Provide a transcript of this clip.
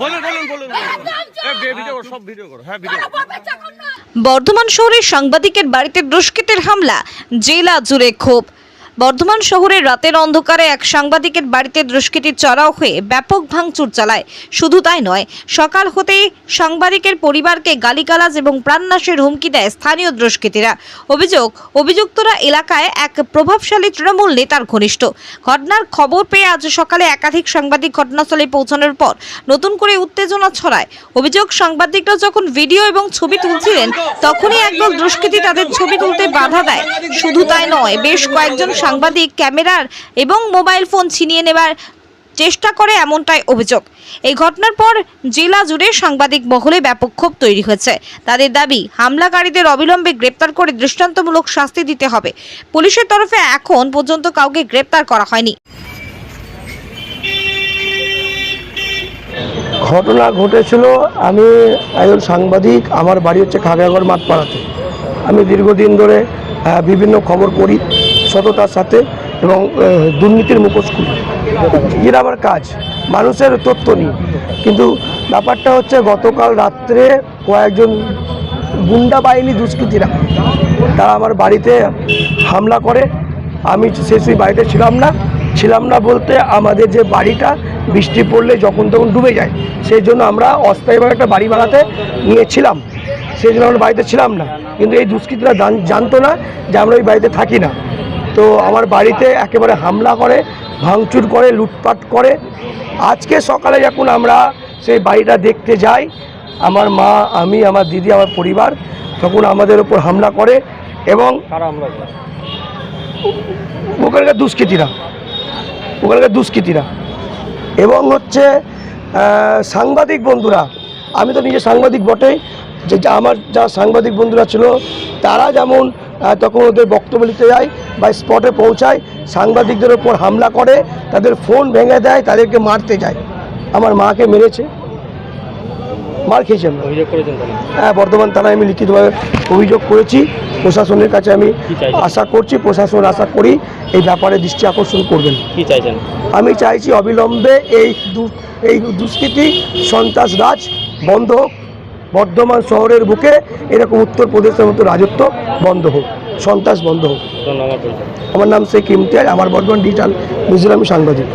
বলুন বলুন বলুন ভিডিও করো সব ভিডিও করো। হ্যাঁ ভিডিও বর্ধমান শহরের সাংবাদিকের বাড়িতে দুষ্কৃতের হামলা। জেলা জুড়ে ক্ষোভ। বর্ধমান শহরের রাতের অন্ধকারে এক সাংবাদিকের বাড়িতে দুষ্কৃতী চড়াও হয়ে ব্যাপক ভাঙচুর চালায়। শুধু তাই নয়, সকাল হতেই সাংবাদিকের পরিবারকে গালিগালাজ এবং প্রাণনাশের হুমকি দেয় স্থানীয় দুষ্কৃতীরা। অভিযোগ, অভিযুক্তরা এলাকায় এক প্রভাবশালী তৃণমূল নেতার ঘনিষ্ঠ। ঘটনার খবর পেয়ে আজ সকালে একাধিক সাংবাদিক ঘটনাস্থলে পৌঁছানোর পর নতুন করে উত্তেজনা ছড়ায়। অভিযোগ, সাংবাদিকরা যখন ভিডিও এবং ছবি তুলছিলেন, তখনই একদল দুষ্কৃতী তাদের ছবি তুলতে বাধা দেয়। শুধু তাই নয়, বেশ কয়েকজন সাংবাদিক, ক্যামেরার এবং মোবাইল ফোন ছিনিয়ে নেবার চেষ্টা করে এমনটাই অভিযোগ। এই ঘটনার পর জেলা জুড়ে সাংবাদিক মহলে ব্যাপক ক্ষোভ তৈরি হয়েছে। তাদের দাবি, হামলাকারীদের অবিলম্বে গ্রেপ্তার করে দৃষ্টান্তমূলক শাস্তি দিতে হবে। পুলিশের তরফে এখন পর্যন্ত কাউকে গ্রেপ্তার করা হয়নি। ঘটনা ঘটেছিল, আমি একজন সাংবাদিক, আমার বাড়ি হচ্ছে খাগড়াগড় মাঠপাড়াতে। আমি দীর্ঘদিন ধরে বিভিন্ন খবর করি সততার সাথে এবং দুর্নীতির মুখোশ খুলি। এর আমার কাজ, মানুষের তথ্য নিই কিন্তু ব্যাপারটা হচ্ছে গতকাল রাত্রে কয়েকজন গুন্ডা বাহিনী দুষ্কৃতীরা, তারা আমার বাড়িতে হামলা করে। আমি সেই বাড়িতে ছিলাম না। ছিলাম না বলতে আমাদের যে বাড়িটা, বৃষ্টি পড়লে যখন তখন ডুবে যায়। সেই জন্য আমরা অস্থায়ীভাবে একটা বাড়ি বানাতে নিয়েছিলাম। সেই জন্য আমরা বাড়িতে ছিলাম না। কিন্তু এই দুষ্কৃতীরা জান- জানতো না যে আমরা ওই বাড়িতে থাকি না। তো আমার বাড়িতে একেবারে হামলা করে ভাঙচুর করে লুটপাট করে। আজকে সকালে যখন আমরা সেই বাড়িটা দেখতে যাই আমার মা আমি আমার দিদি আমার পরিবার তখন আমাদের ওপর হামলা করে এবং ওখানকার দুষ্কৃতীরা ওখানকার দুষ্কৃতীরা এবং হচ্ছে সাংবাদিক বন্ধুরা আমি তো নিজে সাংবাদিক বটেই যে আমার যা সাংবাদিক বন্ধুরা ছিল তারা যেমন তখন ওদের বক্তব্য নিতে যায় বা স্পটে পৌঁছায় সাংবাদিকদের ওপর হামলা করে তাদের ফোন ভেঙে দেয় তাদেরকে মারতে যায়। আমার মাকে মেরেছে। মার খেয়েছি আমরা অভিযোগ করেছেন হ্যাঁ বর্ধমান থানায় আমি লিখিতভাবে অভিযোগ করেছি। প্রশাসনের কাছে আমি আশা করছি প্রশাসন আশা করি এই ব্যাপারে দৃষ্টি আকর্ষণ করবেন। কি চাইছেন? আমি চাইছি অবিলম্বে এই দু- এই দুষ্কৃতি সন্ত্রাস রাজ বন্ধ হোক। বর্ধমান শহরের বুকে এরকম উত্তরপ্রদেশের মতো রাজত্ব বন্ধ হোক সন্ত্রাস বন্ধ হোক। আমার নাম শেখ ইমতিয়াজ আমার বর্ধমান ডিজিটাল মিউজিয়াম সাংবাদিক।